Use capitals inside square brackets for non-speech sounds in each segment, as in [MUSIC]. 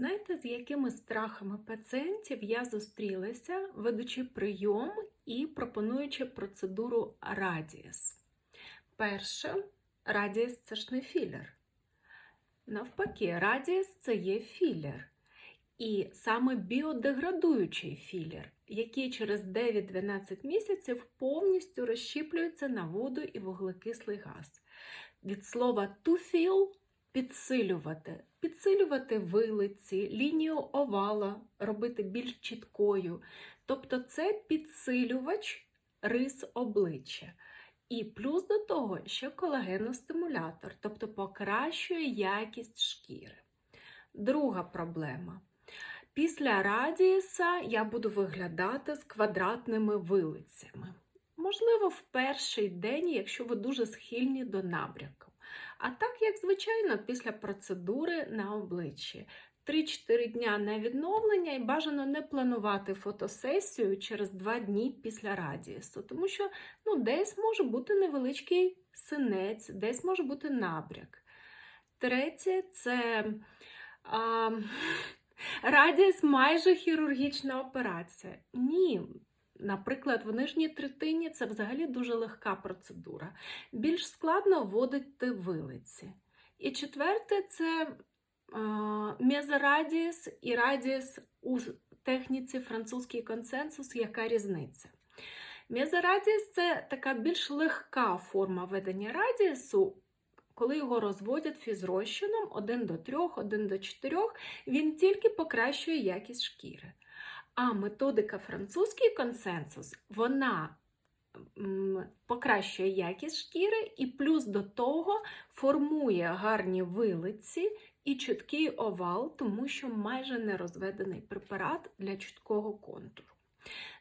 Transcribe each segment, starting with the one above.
Знаєте, з якими страхами пацієнтів я зустрілася, ведучи прийом і пропонуючи процедуру Радіс? Перше, Радіс це ж не філер. Навпаки, Радіс це є філер. І саме біодеградуючий філер, який через 9-12 місяців повністю розщіплюється на воду і вуглекислий газ. Від слова to fill підсилювати, підсилювати вилиці, лінію овала, робити більш чіткою. Тобто це підсилювач рис обличчя. І плюс до того ще колагеностимулятор, тобто покращує якість шкіри. Друга проблема. Після радіса я буду виглядати з квадратними вилицями. Можливо, в перший день, якщо ви дуже схильні до набряку. А так, як звичайно, після процедури на обличчі. 3-4 дня на відновлення і бажано не планувати фотосесію через 2 дні після радієсу, тому що ну, десь може бути невеличкий синець, десь може бути набряк. Третє це а, [LAUGHS] радіс майже хірургічна операція. Ні. Наприклад, в нижній третині це взагалі дуже легка процедура. Більш складно вводити вилиці. І четверте це мезорадіс і радіс у техніці французький консенсус, яка різниця. Мезорадіс це така більш легка форма ведення радіусу, коли його розводять фізрозчином 1 до 3, 1 до 4, він тільки покращує якість шкіри. А методика французький консенсус, вона покращує якість шкіри і плюс до того формує гарні вилиці і чіткий овал, тому що майже не розведений препарат для чіткого контуру.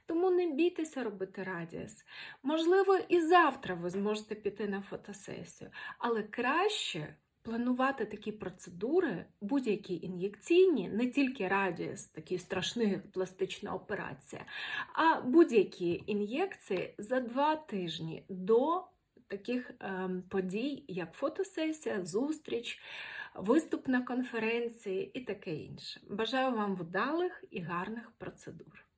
Тому не бійтеся робити радіас. Можливо, і завтра ви зможете піти на фотосесію, але краще планувати такі процедури, будь-які ін'єкційні, не тільки радіас, такі страшні пластична операція, а будь-які ін'єкції за два тижні до таких ем, подій, як фотосесія, зустріч, виступ на конференції і таке інше. Бажаю вам вдалих і гарних процедур.